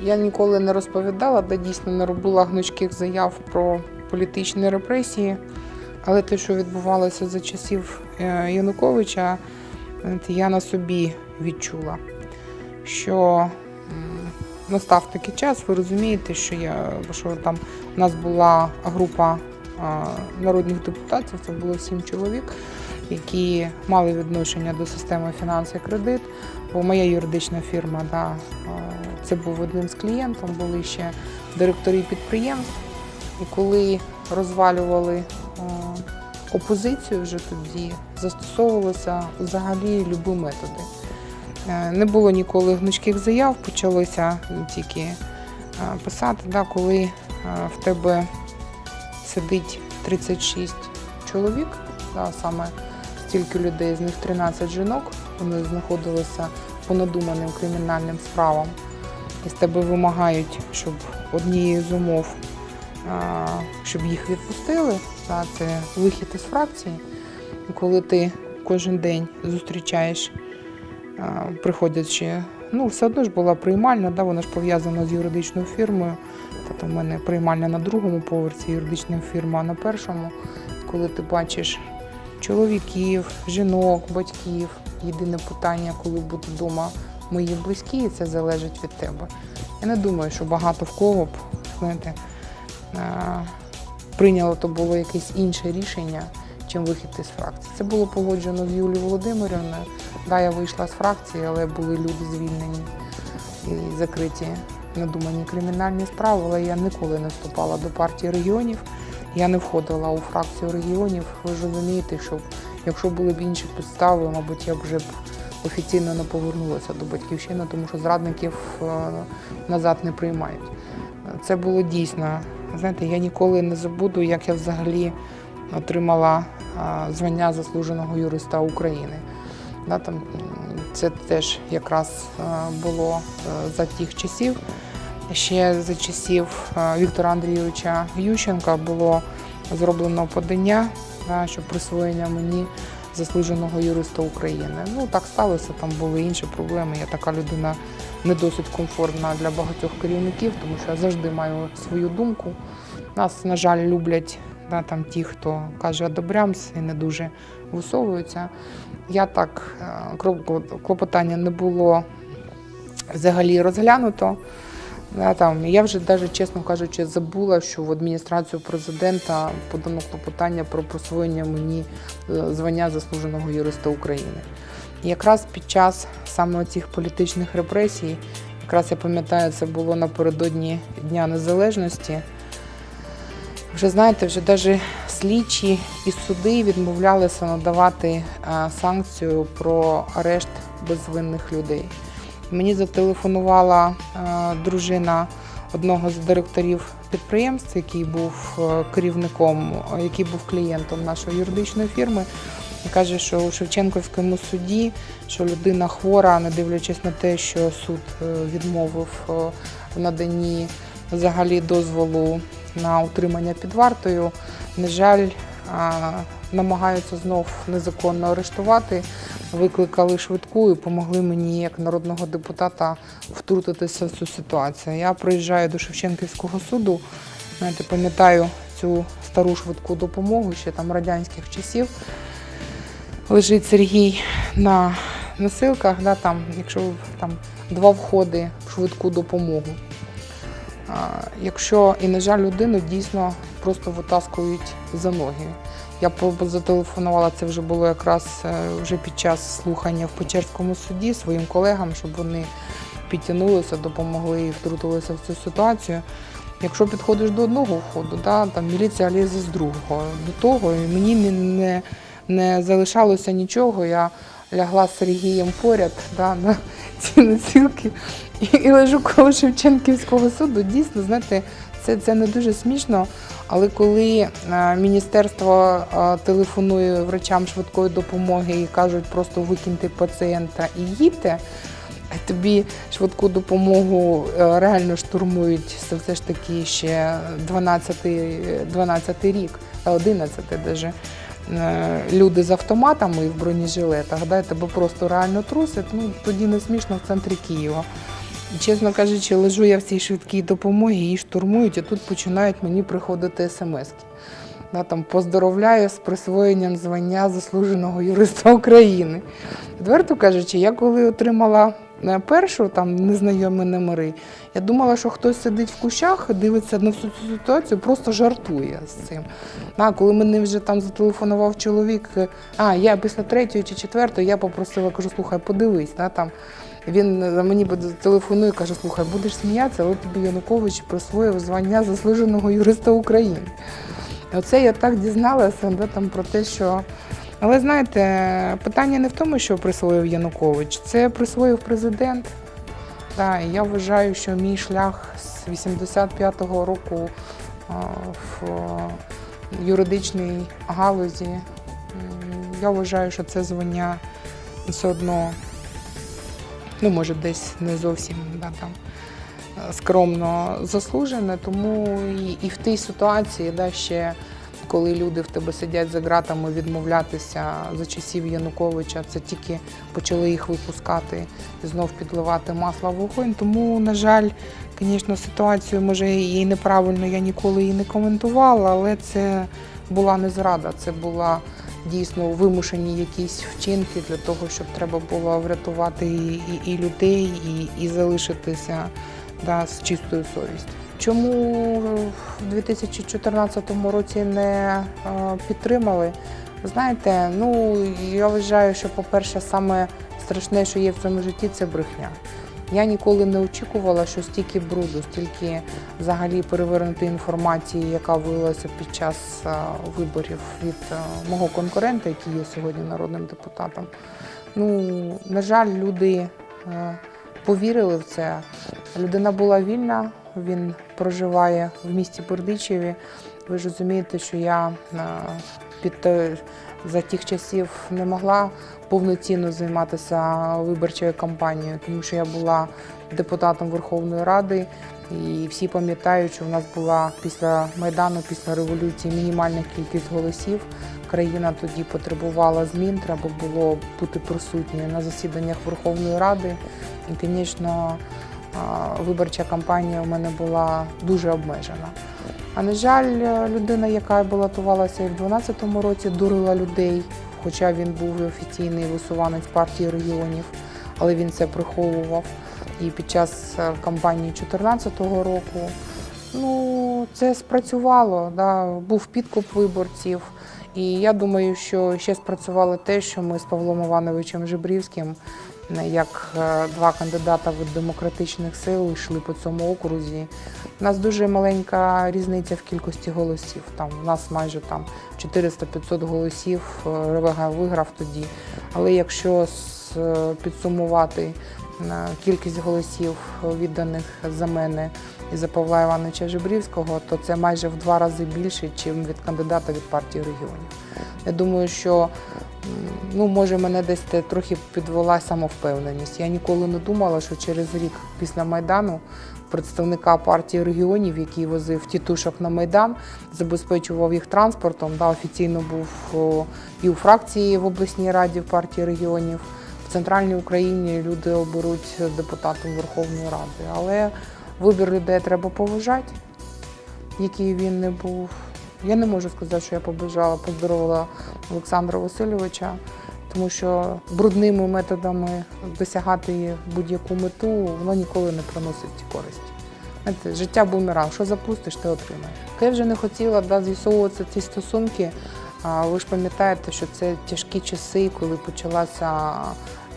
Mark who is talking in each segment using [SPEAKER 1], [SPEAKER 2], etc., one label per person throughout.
[SPEAKER 1] Я ніколи не розповідала, де дійсно не робила гнучких заяв про політичні репресії. Але те, що відбувалося за часів е, Януковича, я на собі відчула, що настав такий час, ви розумієте, що я що там у нас була група народних депутатів, це було сім чоловік, які мали відношення до системи фінансів кредит. Бо моя юридична фірма, да, це був одним з клієнтів, були ще директори підприємств. І коли розвалювали опозицію вже тоді, застосовувалися взагалі любі методи. Е, Не було ніколи гнучких заяв, почалося тільки е, писати, да, коли е, в тебе сидить 36 чоловік, да, саме стільки людей, з них 13 жінок, вони знаходилися по надуманим кримінальним справам. І з тебе вимагають, щоб однією з умов, щоб їх відпустили, це вихід із фракції. Коли ти кожен день зустрічаєш, приходячи, ну, все одно ж була приймальна, да, вона ж пов'язана з юридичною фірмою. Тобто в мене приймальня на другому поверсі, юридична фірма на першому. Коли ти бачиш чоловіків, жінок, батьків, єдине питання, коли будуть вдома мої близькі, і це залежить від тебе. Я не думаю, що багато в кого б, знаєте, прийняло то було якесь інше рішення, чим вихід із фракції. Це було погоджено з Юлією Володимирівною. Да, я вийшла з фракції, але були люди звільнені і закриті надумані кримінальні справи, але я ніколи не вступала до партії регіонів. Я не входила у фракцію регіонів. Ви ж розумієте, що якщо були б інші підстави, мабуть, я б вже офіційно не повернулася до батьківщини, тому що зрадників е, назад не приймають. Це було дійсно. Знаєте, я ніколи не забуду, як я взагалі отримала звання заслуженого юриста України. Це теж якраз було е, за тих часів. Ще за часів е, Віктора Андрійовича Ющенка було зроблено подання да, що присвоєння мені заслуженого юриста України. Ну так сталося, там були інші проблеми. Я така людина не досить комфортна для багатьох керівників, тому що я завжди маю свою думку. Нас, на жаль, люблять да, там ті, хто каже одобрямс і не дуже висовуються. Я так е, клопотання не було взагалі розглянуто. Да, там, я вже навіть, чесно кажучи, забула, що в адміністрацію президента подано клопотання про присвоєння мені е, звання заслуженого юриста України. І якраз під час саме цих політичних репресій, якраз я пам'ятаю, це було напередодні Дня Незалежності. Вже знаєте, вже навіть слідчі і суди відмовлялися надавати е, санкцію про арешт безвинних людей. Мені зателефонувала е, дружина одного з директорів підприємств, який був е, керівником, який був клієнтом нашої юридичної фірми, і каже, що у Шевченківському суді, що людина хвора, не дивлячись на те, що суд е, відмовив в наданні взагалі дозволу на утримання під вартою. На жаль, намагаються знов незаконно арештувати. Викликали швидку і допомогли мені як народного депутата втрутитися в цю ситуацію. Я приїжджаю до Шевченківського суду. Знаєте, пам'ятаю цю стару швидку допомогу ще там радянських часів. Лежить Сергій на носилках, да, там, якщо там два входи в швидку допомогу. А, Якщо і, на жаль, людину дійсно просто витаскують за ноги. Я зателефонувала, це вже було якраз е, вже під час слухання в Печерському суді своїм колегам, щоб вони підтягнулися, допомогли і втрутилися в цю ситуацію. Якщо підходиш до одного входу, да, там міліція лізе з другого до того, і мені не, не, залишалося нічого. Я лягла з Сергієм поряд да, на ці носілки і, і лежу коло Шевченківського суду. Дійсно, знаєте, це, це не дуже смішно. Але коли е, міністерство е, телефонує врачам швидкої допомоги і кажуть, просто викиньте пацієнта і їдьте, тобі швидку допомогу е, реально штурмують це все ж таки ще 12, 12 рік, та 11 даже. Е, Люди з автоматами і в бронежилетах, да, тебе просто реально трусять, ну тоді не смішно в центрі Києва. Чесно кажучи, лежу я в цій швидкій допомогі, її штурмують, і тут починають мені приходити смски. Да, там, поздоровляю з присвоєнням звання заслуженого юриста України. Відверто кажучи, я коли отримала першу там незнайомі номери, я думала, що хтось сидить в кущах, дивиться на всю цю ситуацію, просто жартує з цим. А коли мені вже там зателефонував чоловік, е, а я після третьої чи четвертої я попросила, кажу, слухай, подивись, да, там. Він е, мені телефонує, каже, слухай, будеш сміятися, але тобі Янукович присвоїв звання заслуженого юриста України. Оце я так дізналася да, там, про те, що. Але знаєте, питання не в тому, що присвоїв Янукович, це присвоїв президент. І я вважаю, що мій шлях з 85-го року в юридичній галузі, я вважаю, що це звання все одно, ну, може, десь не зовсім да, там, е, скромно заслужене, тому і, і в тій ситуації, да, ще коли люди в тебе сидять за ґратами, відмовлятися за часів Януковича, це тільки почали їх випускати і знов підливати масло вогонь. Тому, на жаль, звісно, ситуацію може і неправильно я ніколи її не коментувала, але це була не зрада, це була дійсно вимушені якісь вчинки для того, щоб треба було врятувати і, і, і людей, і, і залишитися да, з чистою совістю. Чому в 2014 році не е, підтримали? Знаєте, ну я вважаю, що, по-перше, саме страшне, що є в цьому житті, це брехня. Я ніколи не очікувала, що стільки бруду, стільки взагалі перевернутої інформації, яка виявилася під час е, виборів від е, мого конкурента, який є сьогодні народним депутатом. Ну, на жаль, люди повірили в це. Людина була вільна, він проживає в місті Бердичеві. Ви ж розумієте, що я е, під за тих часів не могла повноцінно займатися виборчою кампанією, тому що я була депутатом Верховної Ради. І всі пам'ятають, що в нас була після Майдану, після революції мінімальна кількість голосів. Країна тоді потребувала змін, треба було бути присутньою на засіданнях Верховної Ради. І, звісно, виборча кампанія у мене була дуже обмежена. А на жаль, людина, яка балотувалася і в 2012 році, дурила людей, хоча він був офіційний висуванець партії регіонів, але він це приховував. І під час е, кампанії 2014 року ну, це спрацювало. Да? Був підкуп виборців. І я думаю, що ще спрацювало те, що ми з Павлом Івановичем Жебрівським, е, як е, два кандидата від демократичних сил, йшли по цьому окрузі. У нас дуже маленька різниця в кількості голосів. Там у нас майже там 400-500 голосів. е, Ревега виграв тоді. Але якщо е, підсумувати е, кількість голосів відданих за мене і за Павла Івановича Жебрівського, то це майже в два рази більше, ніж від кандидата від партії регіонів. Я думаю, що ну, може мене десь трохи підвела самовпевненість. Я ніколи не думала, що через рік після Майдану представника партії регіонів, який возив тітушок на Майдан, забезпечував їх транспортом, да, офіційно був і у фракції в обласній раді в партії регіонів. В центральній Україні люди оберуть депутатом Верховної Ради. Але вибір людей треба поважати, який він не був. Я не можу сказати, що я побажала, поздоровила Олександра Васильовича, тому що брудними методами досягати будь-яку мету воно ніколи не приносить користі. Знаєте, життя бумеранг, що запустиш, ти отримаєш. Я вже не хотіла да, з'ясовувати ці стосунки. А ви ж пам'ятаєте, що це тяжкі часи, коли почалася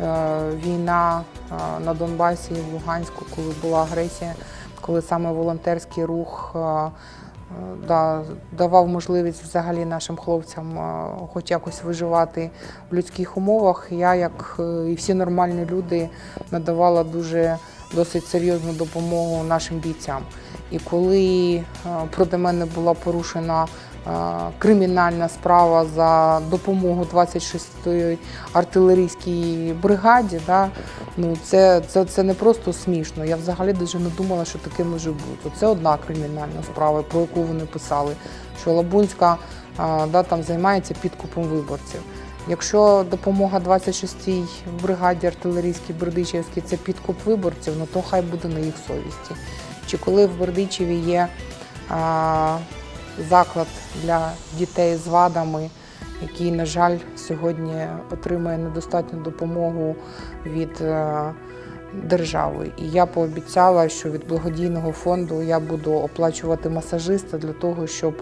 [SPEAKER 1] е, війна е, на Донбасі і в Луганську, коли була агресія, коли саме волонтерський рух е, да, давав можливість взагалі нашим хлопцям е, хоч якось виживати в людських умовах. Я, як е, і всі нормальні люди, надавала дуже досить серйозну допомогу нашим бійцям. І коли е, проти мене була порушена е, кримінальна справа за допомогу 26-ї артилерійській бригаді, да, ну це, це, це не просто смішно. Я взагалі даже не думала, що таке може бути. Це одна кримінальна справа, про яку вони писали, що Лабунська е, да, там займається підкупом виборців. Якщо допомога 26-й бригаді артилерійській Бердичівській це підкуп виборців, ну то хай буде на їх совісті. Чи коли в Бердичеві є а, заклад для дітей з вадами, який, на жаль, сьогодні отримує недостатню допомогу від е, держави. І я пообіцяла, що від благодійного фонду я буду оплачувати масажиста для того, щоб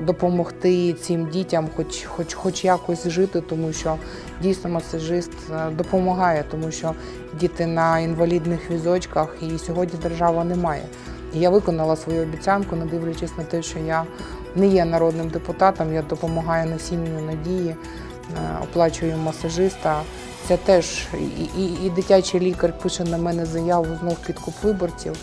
[SPEAKER 1] допомогти цим дітям, хоч, хоч, хоч якось жити, тому що дійсно масажист е, допомагає, тому що діти на інвалідних візочках і сьогодні держава не має. Я виконала свою обіцянку, не дивлячись на те, що я не є народним депутатом, я допомагаю насінню надії, е, оплачую масажиста. Це теж і, і, і дитячий лікар пише на мене заяву знов підкуп виборців.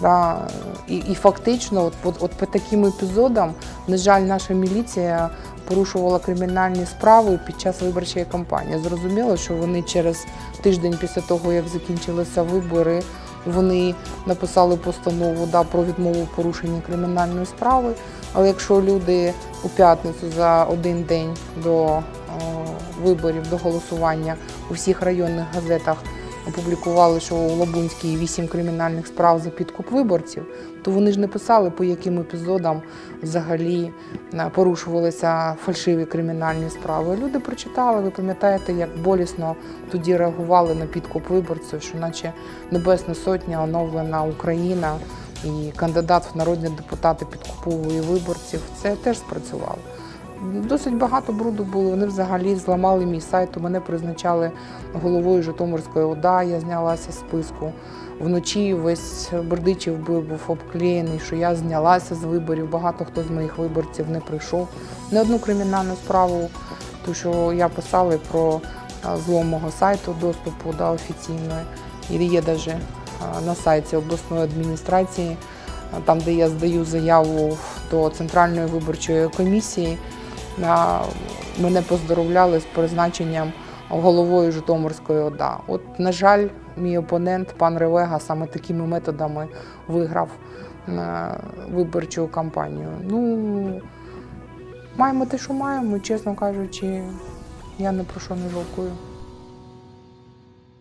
[SPEAKER 1] Да, і, і фактично, от, от, от по таким епізодам, на жаль, наша міліція порушувала кримінальні справи під час виборчої кампанії. Зрозуміло, що вони через тиждень після того, як закінчилися вибори, вони написали постанову да, про відмову в порушенні кримінальної справи. Але якщо люди у п'ятницю за один день до о, виборів, до голосування у всіх районних газетах опублікували, що у Лабунській вісім кримінальних справ за підкуп виборців, то вони ж не писали, по яким епізодам взагалі е, порушувалися фальшиві кримінальні справи. Люди прочитали, ви пам'ятаєте, як болісно тоді реагували на підкуп виборців, що наче Небесна Сотня, оновлена Україна і кандидат в народні депутати підкуповує виборців. Це теж спрацювало. Досить багато бруду було. Вони взагалі зламали мій сайт. Мене призначали головою Житомирської ОДА. Я знялася з списку. Вночі весь Бердичів був обклеєний, що я знялася з виборів. Багато хто з моїх виборців не прийшов. Не одну кримінальну справу, тому що я писала про злом мого сайту доступу да, офіційної. І є навіть на сайті обласної адміністрації, там, де я здаю заяву до Центральної виборчої комісії. Мене поздоровляли з призначенням головою Житомирської ОДА. От, на жаль, мій опонент, пан Ревега, саме такими методами виграв е, виборчу кампанію. Ну, маємо те, що маємо, чесно кажучи, я не про що не жалкую.